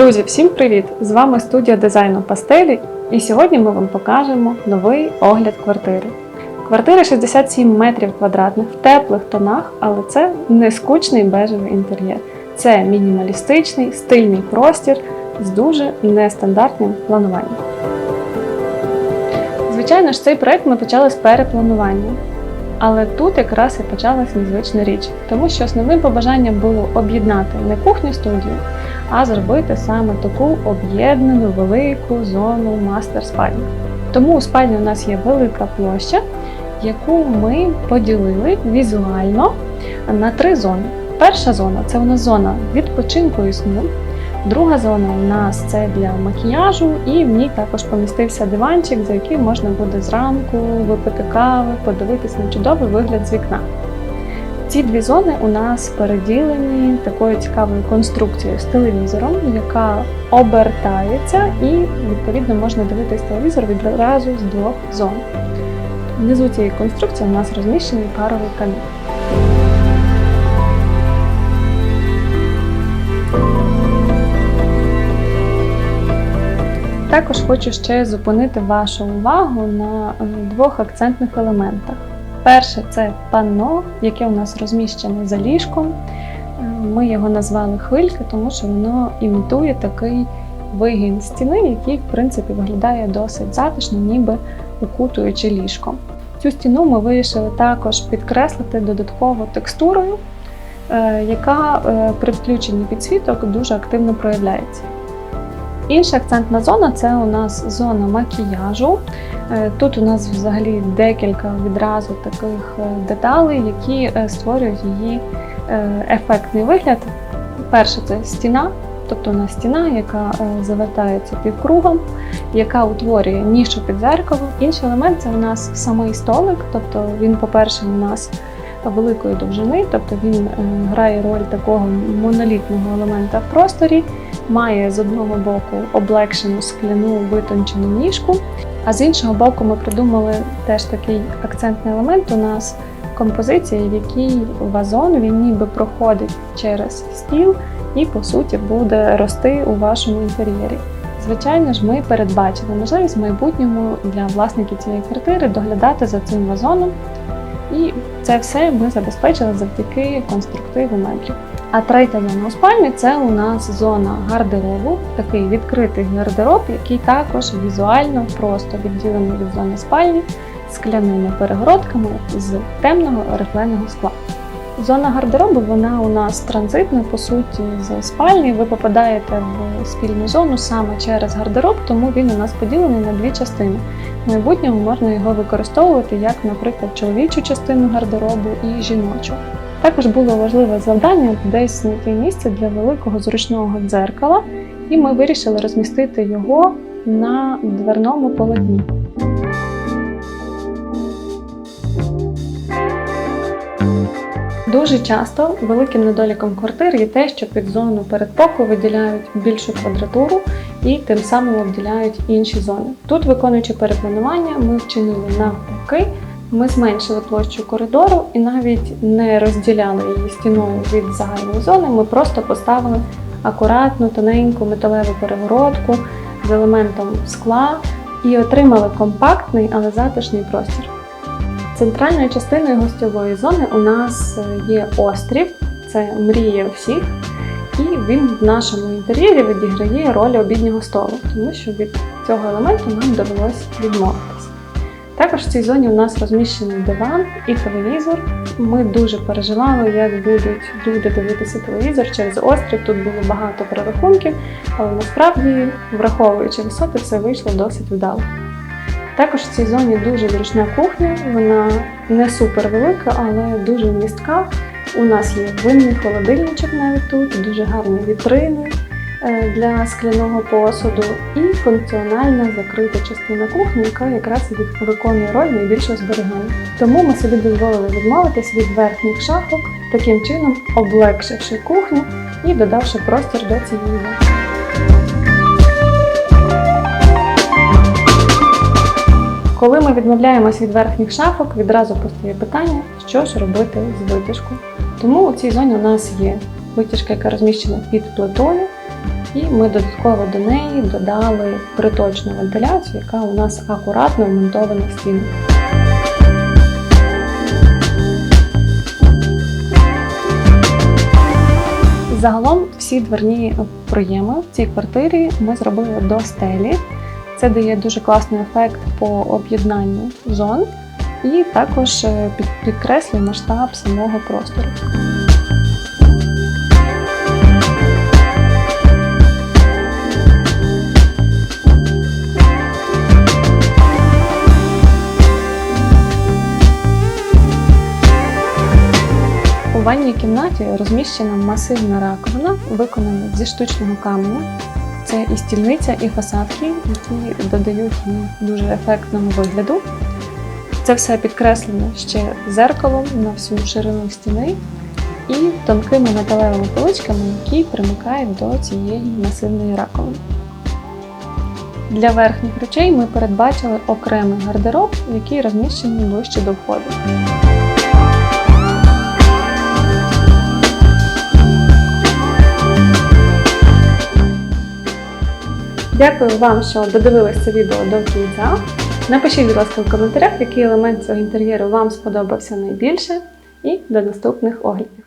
Друзі, всім привіт! З вами студія дизайну пастелі, і сьогодні ми вам покажемо новий огляд квартири. Квартира 67 метрів квадратних в теплих тонах, але це не скучний бежевий інтер'єр. Це мінімалістичний, стильний простір з дуже нестандартним плануванням. Звичайно ж, цей проект ми почали з перепланування. Але тут якраз і почалась незвична річ, тому що основним побажанням було об'єднати не кухню студію, а зробити саме таку об'єднану велику зону мастер спальні. Тому у спальні у нас є велика площа, яку ми поділили візуально на три зони. Перша зона це у нас зона відпочинку і сну. Друга зона у нас це для макіяжу, і в ній також помістився диванчик, за який можна буде зранку випити кави, подивитись на чудовий вигляд з вікна. Ці дві зони у нас переділені такою цікавою конструкцією з телевізором, яка обертається, і відповідно можна дивитись телевізор відразу з двох зон. Внизу цієї конструкції у нас розміщений паровий камін. Також хочу ще зупинити вашу увагу на е, двох акцентних елементах. Перше це панно, яке у нас розміщене за ліжком. Е, Ми його назвали хвильки, тому що воно імітує такий вигін стіни, який, в принципі, виглядає досить затишно, ніби укутуючи ліжком. Цю стіну ми вирішили також підкреслити додатково текстурою, е, яка при включенні підсвіток дуже активно проявляється. Інша акцентна зона це у нас зона макіяжу. Е, Тут у нас взагалі декілька відразу таких е, деталей, які е, створюють її ефектний вигляд. Перше це стіна, тобто у нас стіна, яка завертається півкругом, яка утворює нішу під зеркало. Інший елемент це у нас самий столик, тобто він, по-перше, у нас великої довжини, тобто він е, грає роль такого монолітного елемента в просторі має з одного боку облегшену скляну витончену ніжку, а з іншого боку, ми придумали теж такий акцентний елемент у нас композиція, в якій вазон він ніби проходить через стіл і, по суті, буде рости у вашому інтер'єрі. Звичайно ж, ми передбачили можливість в майбутньому для власників цієї квартири доглядати за цим вазоном. І це все ми забезпечили завдяки конструктиву меблів. А третя зона у спальні це у нас зона гардеробу, такий відкритий гардероб, який також візуально просто відділений від зони спальні скляними перегородками з темного рифленого скла. Зона гардеробу вона у нас транзитна, по суті, з спальні. Ви попадаєте в спільну зону саме через гардероб, тому він у нас поділений на дві частини. В майбутньому можна його використовувати як, наприклад, чоловічу частину гардеробу і жіночу. Також було важливе завдання десь знайти місце для великого зручного дзеркала, і ми вирішили розмістити його на дверному полотні. Дуже часто великим недоліком квартир є те, що під зону передпоку виділяють більшу квадратуру і тим самим обділяють інші зони. Тут, виконуючи перепланування, ми вчинили навпаки. Ми зменшили площу коридору і навіть не розділяли її стіною від загальної зони. Ми просто поставили акуратну, тоненьку металеву перегородку з елементом скла і отримали компактний, але затишний простір. Центральною частиною гостьової зони у нас є острів, це мрія всіх, і він в нашому інтер'єрі відіграє роль обіднього столу, тому що від цього елементу нам довелось відмовитися. Також в цій зоні у нас розміщений диван і телевізор. Ми дуже переживали, як будуть люди дивитися телевізор через острів. Тут було багато перерахунків, але насправді, враховуючи висоти, все вийшло досить вдало. Також в цій зоні дуже зручна кухня, вона не супер велика, але дуже містка. У нас є винний холодильничок навіть тут, дуже гарні вітрини е, для скляного посуду і функціональна закрита частина кухні, яка якраз виконує роль найбільшого зберігання. Тому ми собі дозволили відмовитись від верхніх шафок, таким чином облегшивши кухню і додавши простір до цієї Коли ми відмовляємось від верхніх шафок, відразу постає питання, що ж робити з витяжкою. Тому у цій зоні у нас є витяжка, яка розміщена під плитою. І ми додатково до неї додали приточну вентиляцію, яка у нас акуратно вмонтована в стіну. Загалом всі дверні проєми в цій квартирі ми зробили до стелі. Це дає дуже класний ефект по об'єднанню зон і також е, підкреслює масштаб самого простору. У ванній кімнаті розміщена масивна раковина, виконана зі штучного каменя. Це і стільниця, і фасадки, які додають їй дуже ефектному вигляду. Це все підкреслено ще зеркалом на всю ширину стіни і тонкими металевими поличками, які примикають до цієї масивної раковини. Для верхніх речей ми передбачили окремий гардероб, який розміщений ближче до входу. Дякую вам, що додивились це відео до кінця. Напишіть, будь ласка, в коментарях, який елемент цього інтер'єру вам сподобався найбільше. І до наступних оглядів.